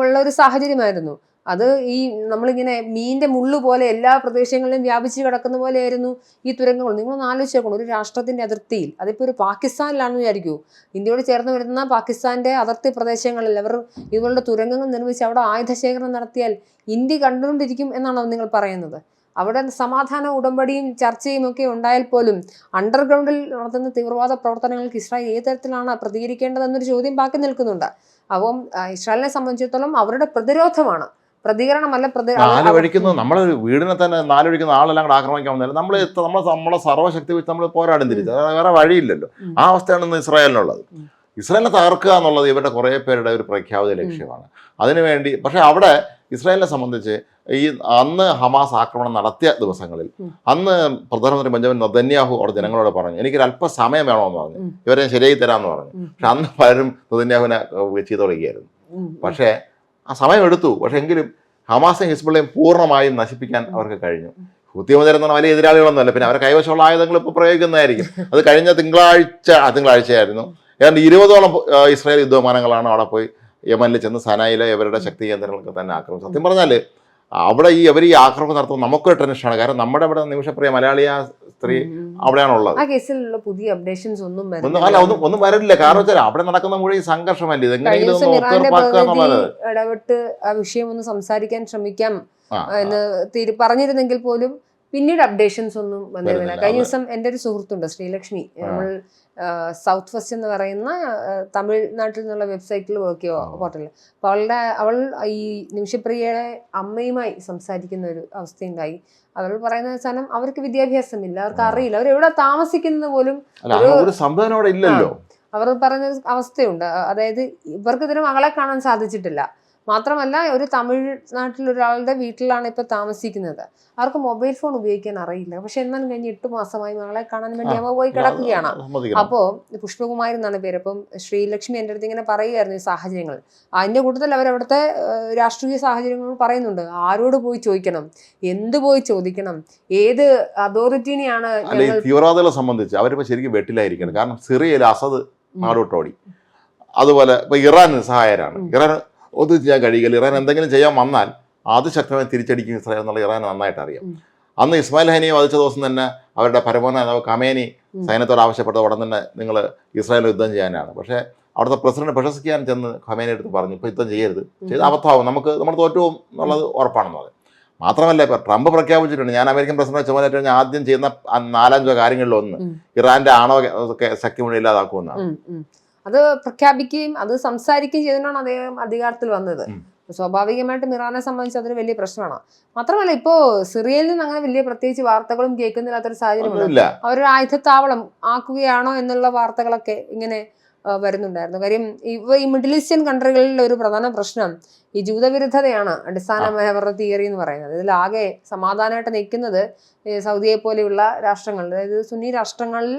ഉള്ള ഒരു സാഹചര്യമായിരുന്നു. അത് ഈ നമ്മളിങ്ങനെ മീനിന്റെ മുള്ളു പോലെ എല്ലാ പ്രദേശങ്ങളിലും വ്യാപിച്ചു കിടക്കുന്ന പോലെയായിരുന്നു ഈ തുരങ്കങ്ങൾ. നിങ്ങളൊന്ന് ആലോചിച്ച് നോക്കണം ഒരു രാഷ്ട്രത്തിന്റെ അതിർത്തിയിൽ അതിപ്പോ ഒരു പാകിസ്ഥാനിലാണെന്ന് വിചാരിക്കൂ. ഇന്ത്യയോട് ചേർന്ന് വരുന്ന പാകിസ്ഥാന്റെ അതിർത്തി പ്രദേശങ്ങളിൽ അവർ ഇവരുടെ തുരങ്കങ്ങൾ നിർമ്മിച്ച് അവിടെ ആയുധശേഖരണം നടത്തിയാൽ ഇന്ത്യ കണ്ടുകൊണ്ടിരിക്കും എന്നാണോ നിങ്ങൾ പറയുന്നത്? അവിടെ സമാധാന ഉടമ്പടിയും ചർച്ചയും ഒക്കെ ഉണ്ടായാൽ പോലും അണ്ടർഗ്രൗണ്ടിൽ നടത്തുന്ന തീവ്രവാദ പ്രവർത്തനങ്ങൾക്ക് ഇസ്രായേൽ ഏത് തരത്തിലാണ് പ്രതികരിക്കേണ്ടതെന്നൊരു ചോദ്യം ബാക്കി നിൽക്കുന്നുണ്ട്. അപ്പം ഇസ്രായേലിനെ സംബന്ധിച്ചിടത്തോളം അവരുടെ പ്രതിരോധമാണ്. പ്രതികരണമല്ല പ്രതികരണം നമ്മളെ വീടിനെ തന്നെ നാലൊഴിക്കുന്ന ആളെല്ലാം കൂടെ ആക്രമിക്കാൻ വന്നാലും നമ്മൾ നമ്മളെ നമ്മളെ സർവശക്തി വെച്ച് നമ്മൾ പോരാടും തിരിച്ചു. അത് വേറെ വഴിയില്ലല്ലോ. ആ അവസ്ഥയാണ് ഇന്ന് ഇസ്രായേലിനുള്ളത്. ഇസ്രായേലിനെ തകർക്കുക എന്നുള്ളത് ഇവരുടെ കുറേ പേരുടെ ഒരു പ്രഖ്യാപിത ലക്ഷ്യമാണ്. അതിനുവേണ്ടി പക്ഷെ അവിടെ ഇസ്രായേലിനെ സംബന്ധിച്ച് ഈ അന്ന് ഹമാസ് ആക്രമണം നടത്തിയ ദിവസങ്ങളിൽ. അന്ന് പ്രധാനമന്ത്രി ബെഞ്ചമിൻ നദന്യാഹു അവിടെ ജനങ്ങളോട് പറഞ്ഞു എനിക്കൊരു അല്പ സമയം വേണമെന്ന് പറഞ്ഞു. ഇവരെ ശരിയായി തരാമെന്ന് പറഞ്ഞു. പക്ഷെ അന്ന് പലരും നദന്യാഹുവിനെ ചെയ്തു തുടങ്ങിയായിരുന്നു. പക്ഷേ ആ സമയം എടുത്തു. പക്ഷെ എങ്കിലും ഹമാസും ഹിസ്ബുള്ളയും പൂർണമായും നശിപ്പിക്കാൻ അവർക്ക് കഴിഞ്ഞു. ഹുത്തിമുതൽ എന്ന് പറഞ്ഞാൽ വലിയ എതിരാളികളൊന്നുമല്ല. പിന്നെ അവരെ കൈവശമുള്ള ആയുധങ്ങൾ ഇപ്പോൾ പ്രയോഗിക്കുന്നതായിരിക്കും. അത് കഴിഞ്ഞ തിങ്കളാഴ്ച തിങ്കളാഴ്ചയായിരുന്നു. ഏതാണ്ട് ഇരുപതോളം ഇസ്രായേൽ യുദ്ധവിമാനങ്ങളാണ് അവിടെ പോയി യമനിൽ ചെന്ന് സനായിലെ ഇവരുടെ ശക്തി കേന്ദ്രങ്ങളൊക്കെ തന്നെ ആക്രമിച്ചു. സത്യം പറഞ്ഞാൽ അവിടെ ഈ അവർ ഈ ആക്രമണം നടത്തുമ്പോൾ നമുക്കൊരു ടെൻഷനാണ് കാരണം നമ്മുടെ ഇവിടെ നിമിഷപ്രിയ മലയാളിയ സ്ത്രീ. അവിടെയാണുള്ളത്. ആ കേസിലുള്ള പുതിയ അപ്ഡേഷൻസ് ഒന്നും ഒന്നും വരുന്നില്ല. അല്ല ഒന്നും ഒന്നും വരില്ല കാരണം വെച്ചാൽ അവിടെ നടക്കുന്ന മുഴുവൻ സംഘർഷമല്ലേ? ഇതെങ്ങനെയെങ്കിലും ഇടപെട്ട് ആ വിഷയം ഒന്ന് സംസാരിക്കാൻ ശ്രമിക്കാം എന്ന് പറഞ്ഞിരുന്നെങ്കിൽ പോലും പിന്നീട് അപ്ഡേഷൻസ് ഒന്നും വന്നിരുന്നില്ല. കഴിഞ്ഞ ദിവസം എന്റെ ഒരു സുഹൃത്തുണ്ട് ശ്രീലക്ഷ്മി. നമ്മൾ സൗത്ത് ഫസ്റ്റ് എന്ന് പറയുന്ന തമിഴ്നാട്ടിൽ നിന്നുള്ള വെബ്സൈറ്റിൽ വർക്ക് ചെയ്യുക. പോർട്ടലിൽ അപ്പോൾ അവളുടെ അവൾ ഈ നിമിഷപ്രിയയുടെ അമ്മയുമായി സംസാരിക്കുന്ന ഒരു അവസ്ഥയുണ്ടായി. അവൾ പറയുന്ന സാധനം അവർക്ക് വിദ്യാഭ്യാസമില്ല. അവർക്ക് അറിയില്ല. അവർ എവിടെ താമസിക്കുന്നത് പോലും അവർ പറയുന്ന അവസ്ഥയുണ്ട്. അതായത് ഇവർക്ക് ഇതിന് മകളെ കാണാൻ സാധിച്ചിട്ടില്ല. മാത്രമല്ല ഒരു തമിഴ്നാട്ടിൽ ഒരാളുടെ വീട്ടിലാണ് ഇപ്പോൾ താമസിക്കുന്നത്. അവർക്ക് മൊബൈൽ ഫോൺ ഉപയോഗിക്കാൻ അറിയില്ല. പക്ഷെ എന്നാലും കഴിഞ്ഞ് എട്ട് മാസമായി മകളെ കാണാൻ വേണ്ടി. അമ്മ പോയി കിടക്കുകയാണ്. അപ്പോൾ അപ്പോ പുഷ്പകുമാരി എന്നാണ് പേര്. അപ്പം ശ്രീലക്ഷ്മി എന്റെ അടുത്ത് ഇങ്ങനെ പറയുമായിരുന്നു ഈ സാഹചര്യങ്ങൾ. അതിന്റെ കൂട്ടത്തിൽ അവരവിടുത്തെ രാഷ്ട്രീയ സാഹചര്യങ്ങൾ പറയുന്നുണ്ട്. ആരോട് പോയി ചോദിക്കണം? എന്ത് പോയി ചോദിക്കണം? ഏത് അതോറിറ്റിനെയാണ് തീവ്രവാദികളെ സംബന്ധിച്ച് അവരിപ്പോ ശരിക്കും വെട്ടിലായിരിക്കണം കാരണം സിറിയയിൽ അസദ് നാടോട്ടോടി അതുപോലെ ഇപ്പൊ ഇറാൻ സഹായരാണ്. ഇറാൻ ഒന്നും ചെയ്യാൻ കഴിയില്ല. ഇറാൻ എന്തെങ്കിലും ചെയ്യാൻ വന്നാൽ അത് ശക്തമായി തിരിച്ചടിക്കും ഇസ്രായേൽ എന്നുള്ള ഇറാൻ നന്നായിട്ട് അറിയാം. അന്ന് ഇസ്മായിൽ ഹനിയെ വധിച്ച ദിവസം തന്നെ അവരുടെ പരമോന്നത കമേനി. സൈന്യത്തോട് ആവശ്യപ്പെട്ട ഉടൻ തന്നെ നിങ്ങൾ ഇസ്രായേൽ യുദ്ധം ചെയ്യാനാണ്. പക്ഷേ അവിടുത്തെ പ്രസിഡന്റ് പ്രശസ്തിക്കാൻ ചെന്ന് ഖമേനി എടുത്ത് പറഞ്ഞു ഇപ്പോൾ യുദ്ധം ചെയ്യരുത്. ചെയ്ത് അബദ്ധമാവും. നമുക്ക് നമ്മൾ തോറ്റുപോകും എന്നുള്ളത് ഉറപ്പാണെന്ന് പറഞ്ഞു. മാത്രമല്ല ഇപ്പോൾ ട്രംപ് പ്രഖ്യാപിച്ചിട്ടുണ്ട് ഞാൻ അമേരിക്കൻ പ്രസിഡന്റ് ചുമതല ഞാൻ ആദ്യം ചെയ്യുന്ന നാലഞ്ചോ കാര്യങ്ങളിലൊന്ന്. ഇറാന്റെ ആണവ ശക്തി മുഴുവൻ ഇല്ലാതാക്കുമെന്നാണ്. അത് പ്രഖ്യാപിക്കുകയും അത് സംസാരിക്കുകയും ചെയ്തുകൊണ്ടാണ് അദ്ദേഹം അധികാരത്തിൽ വന്നത്. സ്വാഭാവികമായിട്ട് മിറാനെ ഇറാനെ സംബന്ധിച്ച് അതൊരു വലിയ പ്രശ്നമാണ്. മാത്രമല്ല ഇപ്പോ സിറിയയിൽ നിന്ന് അങ്ങനെ വലിയ പ്രത്യേകിച്ച് വാർത്തകളും കേൾക്കുന്നില്ലാത്തൊരു സാഹചര്യം അവരൊരു ആയുധത്താവളം ആക്കുകയാണോ എന്നുള്ള വാർത്തകളൊക്കെ ഇങ്ങനെ വരുന്നുണ്ടായിരുന്നു. കാര്യം ഇവ ഈ മിഡിൽ ഈസ്റ്റേൺ കൺട്രികളിലെ ഒരു പ്രധാന പ്രശ്നം ഈ ജൂതവിരുദ്ധതയാണ് അടിസ്ഥാനമായ അവരുടെ തിയറി എന്ന് പറയുന്നത്. ഇതിലാകെ സമാധാനമായിട്ട് നിൽക്കുന്നത് സൗദിയെ പോലെയുള്ള രാഷ്ട്രങ്ങൾ അതായത് സുന്നി രാഷ്ട്രങ്ങളിൽ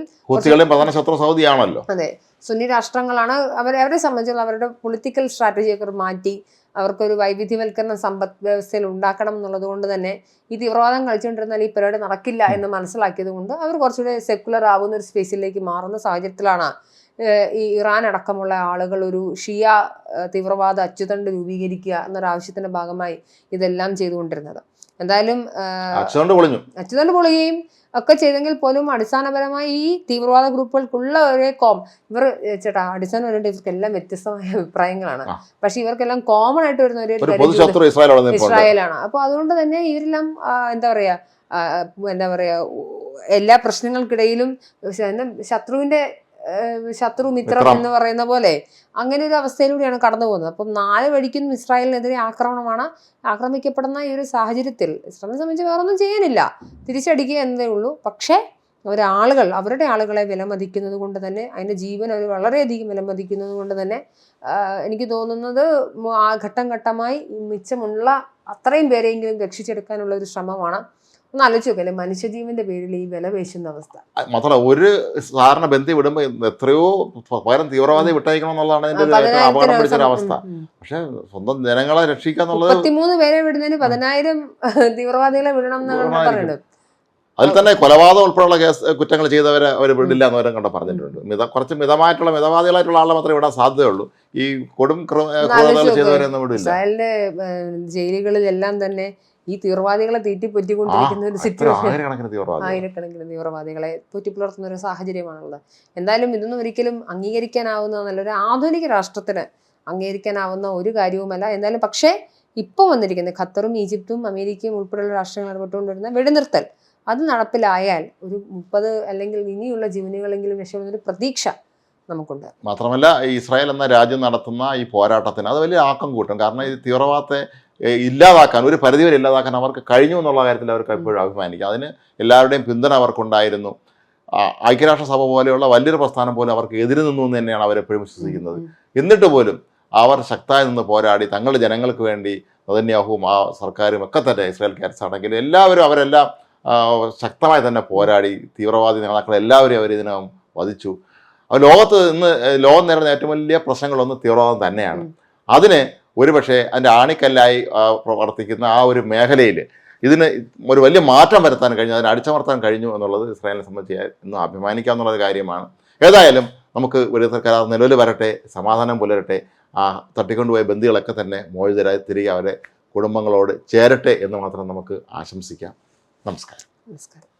പ്രധാന ശത്രു സൗദിയാണല്ലോ. അതെ. സുന്നി രാഷ്ട്രങ്ങളാണ് അവർ അവരെ സംബന്ധിച്ചുള്ള അവരുടെ പൊളിറ്റിക്കൽ സ്ട്രാറ്റജിയൊക്കെ മാറ്റി അവർക്കൊരു വൈവിധ്യവൽക്കരണ സമ്പദ് വ്യവസ്ഥയിൽ ഉണ്ടാക്കണം എന്നുള്ളത് കൊണ്ട് തന്നെ ഈ തീവ്രവാദം കളിച്ചുകൊണ്ടിരുന്നാൽ ഈ പരിപാടി നടക്കില്ല എന്ന് മനസ്സിലാക്കിയത് കൊണ്ട് അവർ കുറച്ചുകൂടെ സെക്കുലർ ആവുന്ന ഒരു സ്പേസിലേക്ക് മാറുന്ന സാഹചര്യത്തിലാണ് ഈ ഇറാൻ അടക്കമുള്ള ആളുകൾ ഒരു ഷിയ തീവ്രവാദ അച്ചുതണ്ട് രൂപീകരിക്കുക എന്നൊരാവശ്യത്തിന്റെ ഭാഗമായി ഇതെല്ലാം ചെയ്തുകൊണ്ടിരുന്നത്. എന്തായാലും അച്യുതണ്ട് പൊളിയുകയും അച്ചുതണ്ട് പൊളുകയും ഒക്കെ ചെയ്തെങ്കിൽ പോലും അടിസ്ഥാനപരമായി ഈ തീവ്രവാദ ഗ്രൂപ്പുകൾക്കുള്ള ഒരേ കോം. ഇവർ ചേട്ടാ അടിസ്ഥാനപരമായിട്ട് ഇവർക്കെല്ലാം വ്യത്യസ്തമായ അഭിപ്രായങ്ങളാണ്. പക്ഷെ ഇവർക്കെല്ലാം കോമൺ ആയിട്ട് വരുന്ന ഒരു ഇസ്രായേലാണ്. അപ്പൊ അതുകൊണ്ട് തന്നെ ഇവരെല്ലാം എന്താ പറയാ എന്താ പറയാ എല്ലാ പ്രശ്നങ്ങൾക്കിടയിലും ശത്രുവിന്റെ ശത്രു മിത്രം. എന്ന് പറയുന്ന പോലെ അങ്ങനെ ഒരു അവസ്ഥയിലൂടെയാണ് കടന്നു പോകുന്നത്. അപ്പം നാല് വഴിക്കും ഇസ്രായേലിനെതിരെ ആക്രമണമാണ് ആക്രമിക്കപ്പെടുന്ന ഈ ഒരു സാഹചര്യത്തിൽ. ഇസ്രായേലിനെ സംബന്ധിച്ച് വേറൊന്നും ചെയ്യാനില്ല. തിരിച്ചടിക്കുക എന്നതേ ഉള്ളൂ. പക്ഷേ അവരാളുകൾ അവരുടെ ആളുകളെ വിലമതിക്കുന്നത് കൊണ്ട് തന്നെ അതിന്റെ ജീവൻ അവർ വളരെയധികം വിലമതിക്കുന്നത് കൊണ്ട് തന്നെ എനിക്ക് തോന്നുന്നത് ആ ഘട്ടം ഘട്ടമായി മിച്ചമുള്ള അത്രയും പേരെയെങ്കിലും രക്ഷിച്ചെടുക്കാനുള്ള ഒരു ശ്രമമാണ്. ഒന്ന് ആലോചിച്ച് നോക്കല്ലേ മനുഷ്യജീവന്റെ പേരിൽ ഈ വില പേശുന്ന അവസ്ഥ. മാത്രമല്ല ഒരു സാധാരണ ബന്ധി വിടുമ്പോ എത്രയോ പകരം തീവ്രവാദി വിട്ടയക്കണം എന്നുള്ളതാണ് ഇതിന്റെ അപകടം പിടിച്ചൊരു അവസ്ഥ. പക്ഷെ സ്വന്തം ജനങ്ങളെ രക്ഷിക്കുക എന്നുള്ളത് മുപ്പത്തിമൂന്ന് പേരെ വിടുന്നതിന് പതിനായിരം തീവ്രവാദികളെ വിടണം എന്നാണ് പറയുന്നത്. അതിൽ തന്നെ കൊലപാതകം ഉൾപ്പെടെയുള്ള കേസ് കുറ്റങ്ങൾ ചെയ്തവരെ അവർ വിടില്ല എന്ന് കണ്ട പറഞ്ഞിട്ടുണ്ട്. മിത കുറച്ച് മിതമായിട്ടുള്ള മിതവാദികളായിട്ടുള്ള ആളെ മാത്രമേ വിടാൻ സാധ്യതയുള്ളൂ ഈ കൊടും ക്രൂ- ക്രൂരതകൾ ആലോചിച്ച് ചെയ്തവരെ ഒന്നും വിടില്ല. ജയിലുകളിലെല്ലാം തന്നെ ഈ തീവ്രവാദികളെ തീറ്റി പൊറ്റിക്കൊണ്ടിരിക്കുന്ന ഒരു സിറ്റുവേഷൻ ആയിരക്കണക്കിന് തീവ്രവാദികളെ പൊറ്റിപ്പുലർത്തുന്ന ഒരു സാഹചര്യമാണുള്ളത്. എന്തായാലും ഇതൊന്നും ഒരിക്കലും അംഗീകരിക്കാനാവുന്നതല്ല ഒരു ആധുനിക രാഷ്ട്രത്തിന് അംഗീകരിക്കാനാവുന്ന ഒരു കാര്യവുമല്ല. എന്തായാലും പക്ഷേ ഇപ്പോൾ വന്നിരിക്കുന്ന ഖത്തറും ഈജിപ്തും അമേരിക്കയും ഉൾപ്പെടെയുള്ള രാഷ്ട്രങ്ങൾ ഇടപെട്ടുകൊണ്ടിരുന്ന വെടിനിർത്തൽ. അത് നടപ്പിലായാൽ ഒരു മുപ്പത് അല്ലെങ്കിൽ ഇനിയുള്ള ജീവനുകളെങ്കിലും രക്ഷപ്പെടുന്ന ഒരു പ്രതീക്ഷ നമുക്കുണ്ട്. മാത്രമല്ല ഇസ്രായേൽ എന്ന രാജ്യം നടത്തുന്ന ഈ പോരാട്ടത്തിന് അത് വലിയ ആക്കം കൂട്ടും. കാരണം ഈ തീവ്രവാദത്തെ ഇല്ലാതാക്കാൻ ഒരു പരിധിവരെ ഇല്ലാതാക്കാൻ അവർക്ക് കഴിഞ്ഞു എന്നുള്ള കാര്യത്തിൽ അവർക്ക് എപ്പോഴും അഭിമാനിക്കും. അതിന് എല്ലാവരുടെയും പിന്തുണ അവർക്കുണ്ടായിരുന്നു. ഐക്യരാഷ്ട്രസഭ പോലെയുള്ള വലിയൊരു പ്രസ്ഥാനം പോലും അവർക്ക് എതിര് നിന്നു എന്ന് തന്നെയാണ് അവരെപ്പോഴും വിശ്വസിക്കുന്നത്. എന്നിട്ട് പോലും അവർ ശക്തമായി നിന്ന് പോരാടി തങ്ങളുടെ ജനങ്ങൾക്ക് വേണ്ടി നദന്യാഹുവും ആ സർക്കാരും ഒക്കെ തന്നെ ഇസ്രായേൽ കാരസ് ആണെങ്കിലും എല്ലാവരും അവരെല്ലാം ശക്തമായി തന്നെ പോരാടി തീവ്രവാദി നേതാക്കൾ എല്ലാവരും അവർ ഇതിനകം വധിച്ചു. അപ്പോൾ ലോകത്ത് ഇന്ന് ലോകം നേരിടുന്ന ഏറ്റവും വലിയ പ്രശ്നങ്ങളൊന്ന് തീവ്രവാദം തന്നെയാണ്. അതിന് ഒരുപക്ഷെ അതിന്റെ ആണിക്കല്ലായി പ്രവർത്തിക്കുന്ന ആ ഒരു മേഖലയിൽ ഇതിന് ഒരു വലിയ മാറ്റം വരുത്താൻ കഴിഞ്ഞു അതിനെ അടിച്ചമർത്താൻ കഴിഞ്ഞു എന്നുള്ളത് ഇസ്രായേലിനെ സംബന്ധിച്ച് ഇന്ന് അഭിമാനിക്കാവുന്ന ഒരു കാര്യമാണ്. ഏതായാലും നമുക്ക് വലിയ കരാർ നിലവിൽ വരട്ടെ സമാധാനം പുലരട്ടെ ആ തട്ടിക്കൊണ്ടുപോയ ബന്ധികളൊക്കെ തന്നെ മോചിതരായി തിരികെ അവരെ കുടുംബങ്ങളോട് ചേരട്ടെ എന്ന് മാത്രം നമുക്ക് ആശംസിക്കാം. നമസ്കാരം. നമസ്കാരം.